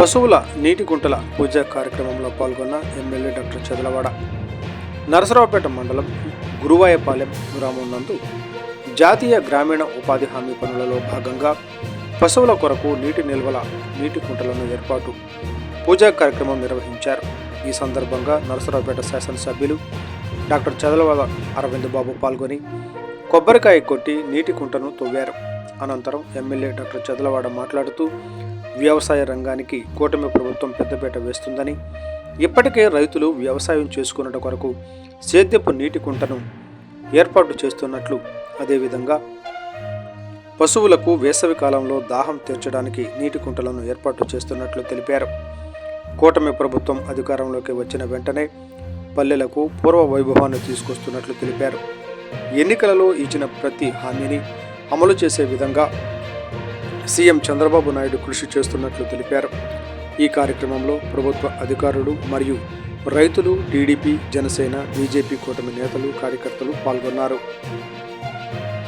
పశువుల నీటి గుంటల పూజా కార్యక్రమంలో పాల్గొన్న ఎమ్మెల్యే డాక్టర్ చదలవాడ నరసరావుపేట మండలం గురువాయపాలెం గ్రామం నందు జాతీయ గ్రామీణ ఉపాధి హామీ పనులలో భాగంగా పశువుల కొరకు నీటి నిల్వల నీటి కుంటలను ఏర్పాటు పూజా కార్యక్రమం నిర్వహించారు. ఈ సందర్భంగా నరసరావుపేట శాసనసభ్యులు డాక్టర్ చదలవాడ అరవింద్ బాబు పాల్గొని కొబ్బరికాయ కొట్టి నీటి కుంటను తవ్వారు. అనంతరం ఎమ్మెల్యే డాక్టర్ చదలవాడ మాట్లాడుతూ వ్యవసాయ రంగానికి కూటమి ప్రభుత్వం పెద్దపీట వేస్తుందని ఇప్పటికే రైతులు వ్యవసాయం చేసుకున్నట కొరకు సేద్యపు నీటి కుంటను ఏర్పాటు చేస్తున్నట్లు అదేవిధంగా పశువులకు వేసవి కాలంలో దాహం తీర్చడానికి నీటి కుంటలను ఏర్పాటు చేస్తున్నట్లు తెలిపారు. కూటమి ప్రభుత్వం అధికారంలోకి వచ్చిన వెంటనే పల్లెలకు పూర్వ వైభవాన్ని తీసుకొస్తున్నట్లు తెలిపారు. ఎన్నికలలో ఇచ్చిన ప్రతి హామీని అమలు చేసే విధంగా సీఎం చంద్రబాబు నాయుడు కృషి చేస్తున్నట్లు తెలిపారు. ఈ కార్యక్రమంలో ప్రభుత్వ అధికారులు మరియు రైతులు టీడీపీ జనసేన బీజేపీ కూటమి నేతలు కార్యకర్తలు పాల్గొన్నారు.